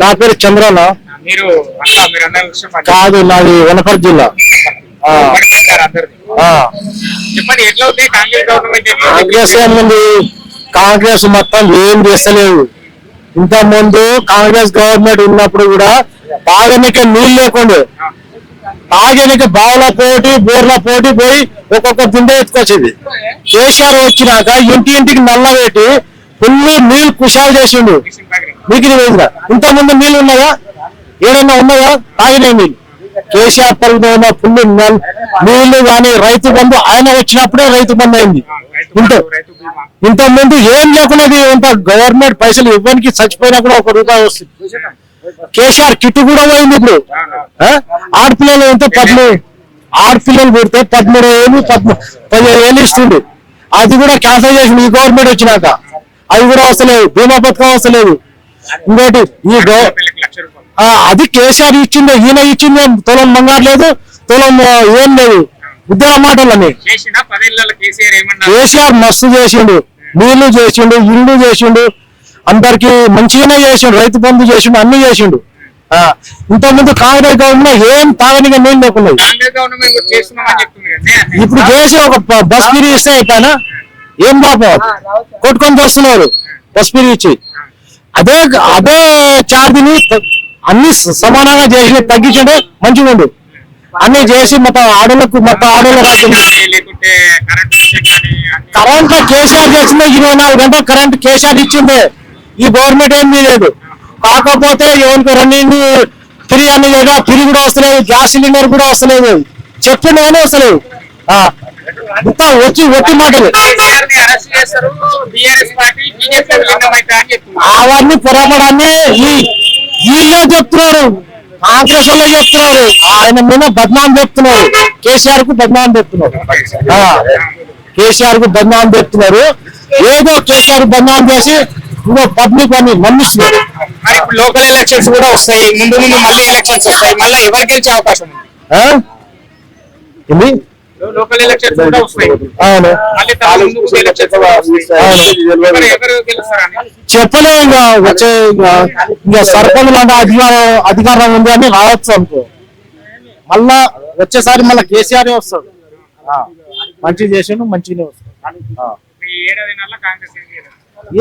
నా పేరు చంద్రన్న. మీరు కాదు నాది వనపర్తి జిల్లా. చెప్పండి ఎట్లా ఉంది కాంగ్రెస్ గవర్నమెంట్? కాంగ్రెస్ ఏముంది? కాంగ్రెస్ మొత్తం ఏం చేస్తలేదు. ఇంత ముందు కాంగ్రెస్ గవర్నమెంట్ ఉన్నప్పుడు కూడా తాగనికే నీళ్ళు లేకుండా. తాగనికే బావుల పోటీ బోర్ల పోటీ పోయి ఒక్కొక్క దిండే ఎత్తుకొచ్చేది. కేసీఆర్ వచ్చినాక ఇంటి ఇంటికి నల్ల పెట్టి ఫుల్ నీళ్ళు కుషాలు చేసిండు. మిషన్ ప్యాకెట్. మీకు ఇంత ముందు నీళ్ళు ఉన్నాయా? ఏదైనా ఉన్నాయా? తాగినే నీళ్ళు. కేసీఆర్ పరుగున ఫుల్ నీళ్ళు కానీ రైతు బంధు ఆయన వచ్చినప్పుడే రైతు బంధు అయింది. ఆ, రైతు ఇంత ఇంత ముందు ఏం లేకున్నది ఇంత గవర్నమెంట్ పైసలు ఇవ్వడానికి చచ్చిపోయినా కూడా ఒక రూపాయి వస్తుంది. కేసీఆర్ కిట్ కూడా పోయింది ఇప్పుడు. ఆడపిల్లలు ఎంత పదమూడు ఆడపిల్లలు పుడితే పదమూడు ఏళ్ళు పదమూడు పదిహేను ఏళ్ళు ఇస్తుంది అది కూడా క్యాన్సల్ చేసింది ఈ గవర్నమెంట్ వచ్చినాక. అది కూడా వస్తలేదు బీమా పథకం వస్తలేదు ఇంకోటి ఈ అది కేసీఆర్ ఇచ్చింది ఈయన ఇచ్చింది తులం బంగారు లేదు తులం ఏం లేదు. ఉద్యోగ మాటలని కేసీఆర్ మస్తు చేసిండు నీళ్ళు చేసిండు ఇల్లు చేసిండు అందరికి మంచిగానే చేసిండు రైతు బంధు చేసిండు అన్ని చేసిండు. ఆ, ఇంతకుముందు కాంగ్రెస్ గవర్నమెంట్ ఏం తాగనిగా నీళ్ళు లేకున్నాయి. ఇప్పుడు చేసి ఒక బస్ ఫిరీ ఇస్తే అయిపోయినా? ఏం పాపం? కొట్టుకొని వస్తున్నారు బస్ ఫిరీ ఇచ్చి. అదే అదే ఛార్జీని అన్ని సమానంగా చేసి తగ్గించండి మంచిగా ఉండు అన్ని చేసి మొత్తం ఆడలకు మొత్తం లేకుంటే కరెంట్ వచ్చే కేసీఆర్ చేసిందే ఇరవై నాలుగు గంటలు కరెంట్ కేసీఆర్ ఇచ్చిందే. ఈ గవర్నమెంట్ ఏం లేదు కాకపోతే ఎవరికి రెండు ఫ్రీ అని లేదా ఫ్రీ కూడా వస్తలేదు గ్యాస్ సిలిండర్ కూడా వస్తలేదు. చెప్పింది కానీ వస్తలేదు. మొత్తం వచ్చి ఒట్టి మాటలు. అవన్నీ పొరపడాన్ని ఈ వీళ్ళే చెప్తున్నారు. కాంగ్రెస్ వాళ్ళే చెప్తున్నారు. ఆయన మీద బద్నాం చెప్తున్నారు కేసీఆర్కు బద్నాం చెప్తున్నారు కేసీఆర్కు బద్నాం చెప్తున్నారు ఏదో కేసీఆర్ బద్నాం చేసి ఇంకో పబ్లిక్ అని నమ్మిస్తున్నారు ఇప్పుడు లోకల్ ఎలక్షన్స్ కూడా వస్తాయి. ముందు ముందు మళ్ళీ ఎలక్షన్స్ వస్తాయి. మళ్ళీ ఎవరు గెలిచే అవకాశం ఉంది? లోకల్ ఎలక్షన్స్ కూడా వస్తాయి. అవును. మళ్ళీ తర్వాత ముందు ముందు ఎలక్షన్స్ కూడా వస్తాయి. అవును. మరి ఎవరు గెలుస్తారని? చెప్పలే ఇంకా వచ్చే ఇంకా సర్పంచ్ లాంటి అధికారం అధికారం ఉంది అని రావచ్చు అనుకో. మళ్ళా వచ్చేసారి మళ్ళా కేసీఆర్ వస్తాడు. మంచి చేసిండు మంచిగానే వస్తాడు.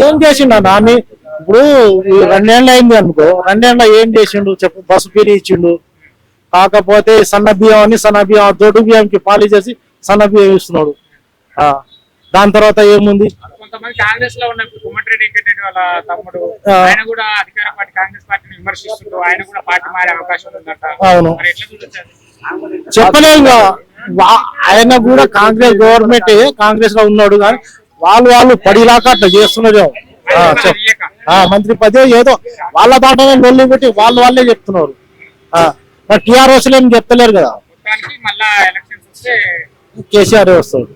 ఏం చేసిండు అన్న అని ఇప్పుడు రెండేళ్ళు అయింది అనుకో రెండేళ్ళ ఏం చేసిండు చెప్పు బస్సు ఫీరీ ఇచ్చిండు. కాకపోతే సన్న బియ్యం అని సన్న బియ్యం దొడ్డు బియ్యంకి పాలి చేసి సన్న బియ్యం ఇస్తున్నాడు. ఆ, దాని తర్వాత ఏముంది? కొంతమంది కాంగ్రెస్లో ఉన్న ఇప్పుడు కుమ్మటిరెడ్డి వెంకటరెడ్డి వాళ్ళ తమ్ముడు ఆ. ఆయన కూడా అధికార పార్టీ కాంగ్రెస్ పార్టీని విమర్శిస్తుంటూ ఆయన కూడా పార్టీ మారే అవకాశం ఉందట. అవును. చెప్పలేం ఆయన కూడా కాంగ్రెస్ గవర్నమెంట్ కాంగ్రెస్లో ఉన్నాడు కానీ వాళ్ళు వాళ్ళు పడిలాక అట్లా చేస్తున్నారు మంత్రి పదే ఏదో వాళ్ళ దాటనే నొల్లి పెట్టి వాళ్ళు వాళ్ళే చెప్తున్నారు. టిఆర్ఎస్ ఏం చెప్తలేరు కదా. కేసీఆర్ వస్తాడు.